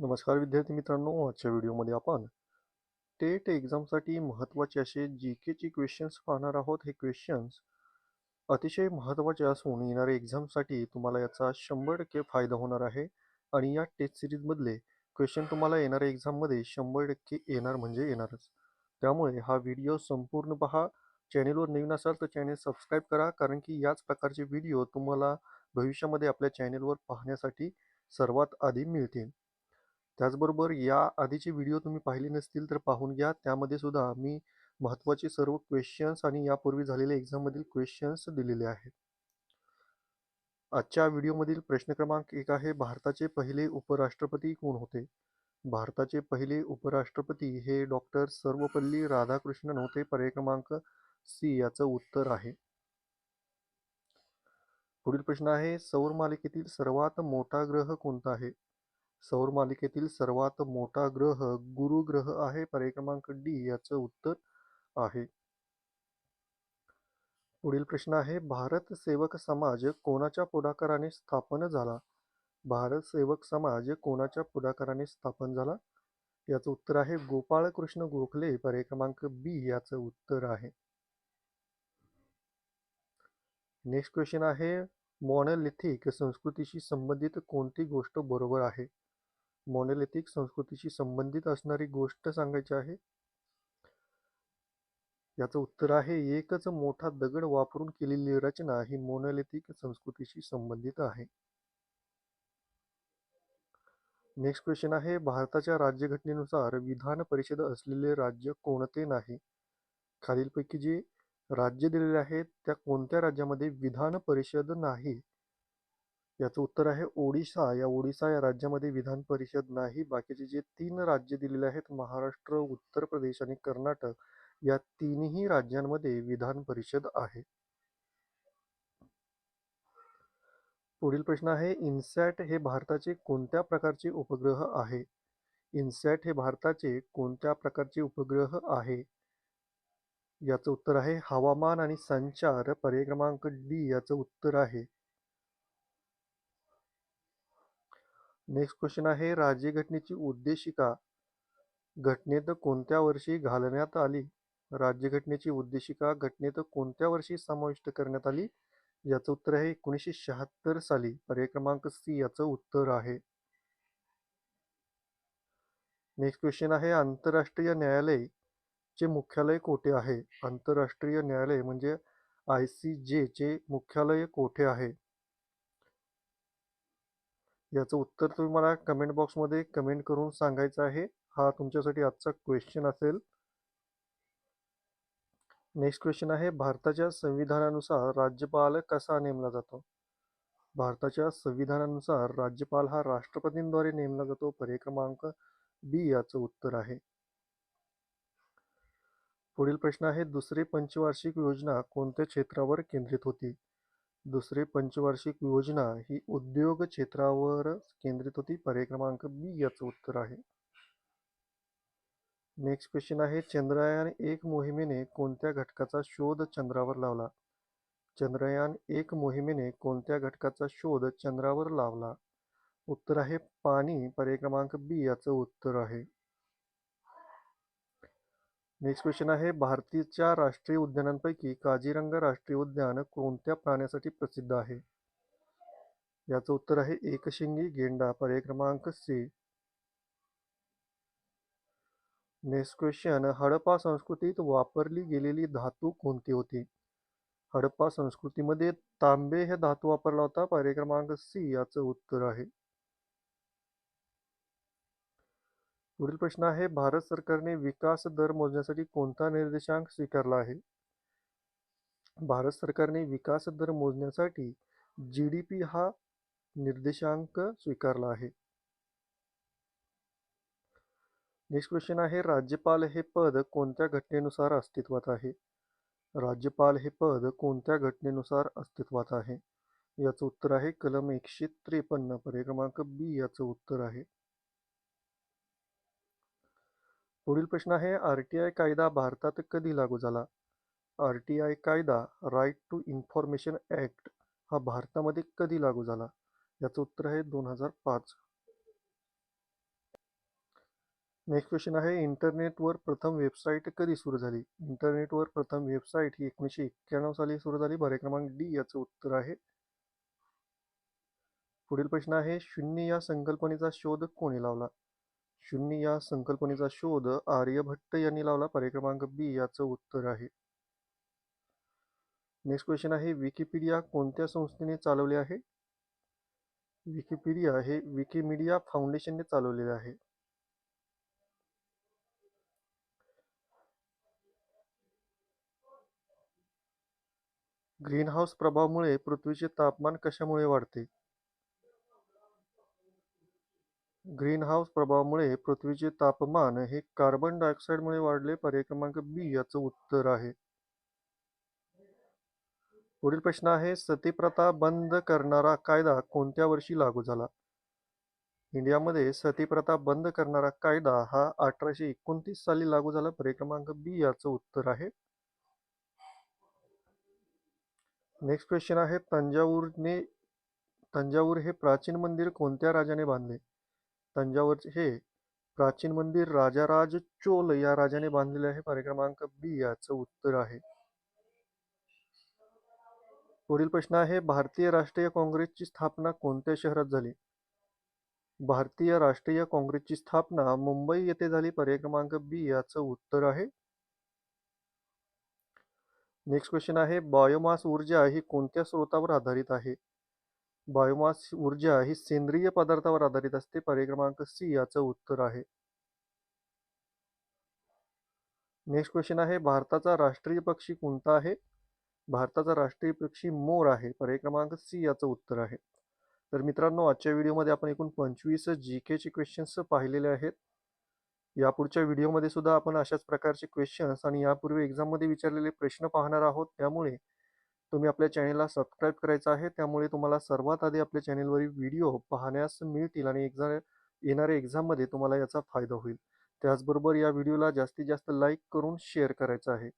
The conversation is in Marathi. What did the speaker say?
नमस्कार विद्यार्थी मित्रांनो आजच्या व्हिडिओमध्ये आपण टेट एक्झामसाठी महत्त्वाचे असे जी केचे क्वेश्चन्स पाहणार आहोत. हे क्वेश्चन्स अतिशय महत्त्वाचे असून येणाऱ्या एक्झामसाठी तुम्हाला याचा शंभर टक्के फायदा होणार आहे. आणि या टेस्ट सिरीजमधले क्वेश्चन तुम्हाला येणाऱ्या एक्झाममध्ये शंभर टक्के येणार म्हणजे येणारच. त्यामुळे हा व्हिडिओ संपूर्ण पहा. चॅनेलवर नवीन असाल तर चॅनेल सबस्क्राईब करा. कारण की याच प्रकारचे व्हिडिओ तुम्हाला भविष्यामध्ये आपल्या चॅनेलवर पाहण्यासाठी सर्वात आधी मिळतील. त्याचबरोबर या आधीचे व्हिडिओ तुम्ही पाहिले नसतील तर पाहून घ्या. त्यामध्ये सुद्धा मी महत्त्वाचे सर्व क्वेश्चन्स आणि यापूर्वी झालेल्या एक्झाममधील क्वेश्चन्स दिलेले आहेत. आजच्या व्हिडिओमधील प्रश्न क्रमांक एक आहे भारताचे पहिले उपराष्ट्रपती कोण होते? भारताचे पहिले उपराष्ट्रपती हे डॉक्टर सर्वपल्ली राधाकृष्णन होते पर्याय क्रमांक सी याचं उत्तर आहे. पुढील प्रश्न आहे सौर मालिकेतील सर्वात मोठा ग्रह कोणता आहे? सौर मालिकेतील सर्वात मोठा ग्रह गुरु ग्रह आहे पर्याय क्रमांक डी याचं उत्तर आहे. पुढील प्रश्न आहे भारत सेवक समाज कोणाच्या पुढाकाराने स्थापन झाला? भारत सेवक समाज कोणाच्या पुढाकाराने स्थापन झाला? याचं उत्तर आहे गोपाळकृष्ण गोखले पर्याय क्रमांक बी याचं उत्तर आहे. नेक्स्ट क्वेश्चन आहे मॉनलिथिक संस्कृतीशी संबंधित कोणती गोष्ट बरोबर आहे? मोनोलिथिक संस्कृतीशी संबंधित असणारी गोष्ट सांगायची आहे? याचं उत्तर आहे एकच मोठा दगड वापरून केलेली रचना ही मोनोलिथिक संस्कृतीशी संबंधित आहे. नेक्स्ट क्वेश्चन आहे भारताच्या राज्यघटनेनुसार विधान परिषद असलेले राज्य कोणते नाही? खालीलपैकी जे राज्य दिलेले आहेत त्या कोणत्या राज्यामध्ये विधान परिषद नाही? याचं उत्तर आहे ओडिशा. या ओडिशा या राज्यामध्ये विधान परिषद नाही. बाकीचे जे तीन राज्य दिलेले आहेत महाराष्ट्र उत्तर प्रदेश आणि कर्नाटक या तिन्ही राज्यांमध्ये विधान परिषद आहे. पुढील प्रश्न आहे इन्सॅट हे भारताचे कोणत्या प्रकारचे उपग्रह आहे? इन्सॅट हे भारताचे कोणत्या प्रकारचे उपग्रह आहे? याचं उत्तर आहे हवामान आणि संचार पर्याय क्रमांक डी याचं उत्तर आहे. नेक्स्ट क्वेश्चन आहे राज्यघटनेची उद्देशिका. घटनेत कोणत्या वर्षी घालण्यात आली? राज्यघटनेची उद्देशिका घटनेत कोणत्या वर्षी समाविष्ट करण्यात आली? याचं उत्तर आहे एकोणीसशे शहात्तर साली. पर्याय क्रमांक सी याचं उत्तर आहे. नेक्स्ट क्वेश्चन आहे आंतरराष्ट्रीय न्यायालय चे मुख्यालय कोठे आहे? आंतरराष्ट्रीय न्यायालय म्हणजे आय सी जे चे मुख्यालय कोठे आहे? याचं उत्तर तुम्ही मला कमेंट बॉक्समध्ये कमेंट करून सांगायचं आहे. हा तुमच्यासाठी आजचा क्वेश्चन असेल. नेक्स्ट क्वेश्चन आहे भारताच्या संविधानानुसार राज्यपाल कसा नेमला जातो? भारताच्या संविधानानुसार राज्यपाल हा राष्ट्रपतींद्वारे नेमला जातो पर्याय क्रमांक बी याचं उत्तर आहे. पुढील प्रश्न आहे दुसरी पंचवार्षिक योजना कोणत्या क्षेत्रावर केंद्रित होती? दुसरे पंचवार्षिक योजना ही उद्योग क्षेत्रावर केंद्रित होती. पर्याय क्रमांक बी याचं उत्तर आहे. नेक्स्ट क्वेश्चन आहे. चंद्रयान एक मोहिमेने कोणत्या घटकाचा शोध चंद्रावर लावला? चंद्रयान एक मोहिमेने कोणत्या घटकाचा शोध चंद्रावर लावला? उत्तर आहे पाणी. पर्याय क्रमांक बी याचं उत्तर आहे. नेक्स्ट क्वेश्चन आहे भारतीच्या राष्ट्रीय उद्यानांपैकी काजीरंगा राष्ट्रीय उद्यान कोणत्या प्राण्यासाठी प्रसिद्ध आहे? याचं उत्तर आहे एकशिंगी गेंडा पर्याय क्रमांक सी नेक्स्ट क्वेश्चन हडप्पा संस्कृतीत वापरली गेलेली धातू कोणती होती? हडप्पा संस्कृतीमध्ये तांबे हे धातू वापरला होता पर्याय क्रमांक सी याचं उत्तर आहे. पुढील प्रश्न आहे भारत सरकारने विकास दर मोजण्यासाठी कोणता निर्देशांक स्वीकारला आहे? भारत सरकारने विकास दर मोजण्यासाठी जी डी पी हा निर्देशांक स्वीकारला आहे. नेक्स्ट क्वेश्चन आहे राज्यपाल हे पद कोणत्या घटनेनुसार अस्तित्वात आहे? राज्यपाल हे पद कोणत्या घटनेनुसार अस्तित्वात आहे? याचं उत्तर आहे कलम एकशे त्रेपन्न पर्याय क्रमांक बी याचं उत्तर आहे. पुढील प्रश्न आहे आर टी आय कायदा भारतात कधी लागू झाला? आर टी आय कायदा राईट टू इन्फॉर्मेशन ॲक्ट हा भारतामध्ये कधी लागू झाला? याचं उत्तर आहे दोन हजार पाच. नेक्स्ट क्वेश्चन आहे इंटरनेटवर प्रथम वेबसाईट कधी सुरू झाली? इंटरनेटवर प्रथम वेबसाईट ही एकोणीसशे एक्क्याण्णव साली सुरू झाली. पर्याय क्रमांक डी याचं उत्तर आहे. पुढील प्रश्न आहे शून्य या संकल्पनेचा शोध कोणी लावला? शून्य या संकल्पनेचा शोध आर्यभट्ट यांनी लावला पर्याय क्रमांक बी याचं उत्तर आहे. नेक्स्ट क्वेश्चन आहे विकिपीडिया कोणत्या संस्थेने चालवले आहे? विकिपीडिया हे विकिमीडिया फाउंडेशनने चालवलेले आहे. ग्रीनहाऊस प्रभावामुळे पृथ्वीचे तापमान कशामुळे वाढते? ग्रीनहाऊस प्रभावामुळे पृथ्वीचे तापमान हे कार्बन डायऑक्साईडमुळे वाढले. पर्याय क्रमांक बी याचं उत्तर आहे. पुढील प्रश्न आहे सतीप्रथा बंद करणारा कायदा कोणत्या वर्षी लागू झाला? इंडियामध्ये सतीप्रथा बंद करणारा कायदा हा अठराशे एकोणतीस साली लागू झाला. पर्याय क्रमांक बी याचं उत्तर आहे. नेक्स्ट क्वेश्चन आहे तंजावूरने तंजावूर हे प्राचीन मंदिर कोणत्या राजाने बांधले? तंजावरचे हे प्राचीन मंदिर राजाराज चोल या राजाने बांधलेले आहे. पर्याय क्रमांक बी याचं उत्तर आहे. पुढील प्रश्न आहे भारतीय राष्ट्रीय काँग्रेसची स्थापना कोणत्या शहरात झाली? भारतीय राष्ट्रीय काँग्रेसची स्थापना मुंबई येथे झाली. पर्याय क्रमांक बी याचं उत्तर आहे. नेक्स्ट क्वेश्चन आहे बायोमास ऊर्जा ही कोणत्या स्रोतावर आधारित आहे? बायोमास ऊर्जा ही सेंद्रिय पदार्थावर आधारित असते. पर्याय क्रमांक सी याचं उत्तर आहे. नेक्स्ट क्वेश्चन आहे भारताचा राष्ट्रीय पक्षी कोणता आहे? भारताचा राष्ट्रीय पक्षी मोर आहे. पर्याय क्रमांक सी याचं उत्तर आहे. तर मित्रांनो आजच्या व्हिडिओमध्ये आपण एकूण पंचवीस जी केचे क्वेश्चन्स पाहिलेले आहेत. यापुढच्या व्हिडिओमध्ये सुद्धा आपण अशाच प्रकारचे क्वेश्चन्स आणि यापूर्वी एक्झाममध्ये विचारलेले प्रश्न पाहणार आहोत. त्यामुळे तुम्ही आपल्या चॅनेलला सबस्क्राईब करायचं आहे त्यामुळे तुम्हाला सर्वात आधी आपल्या चॅनेलवरील व्हिडिओ पाहण्यास मिळतील आणि एक्झाम येणाऱ्या एक्झाममध्ये तुम्हाला याचा फायदा होईल. त्याचबरोबर या व्हिडिओला जास्तीत जास्त लाईक करून शेअर करायचं आहे.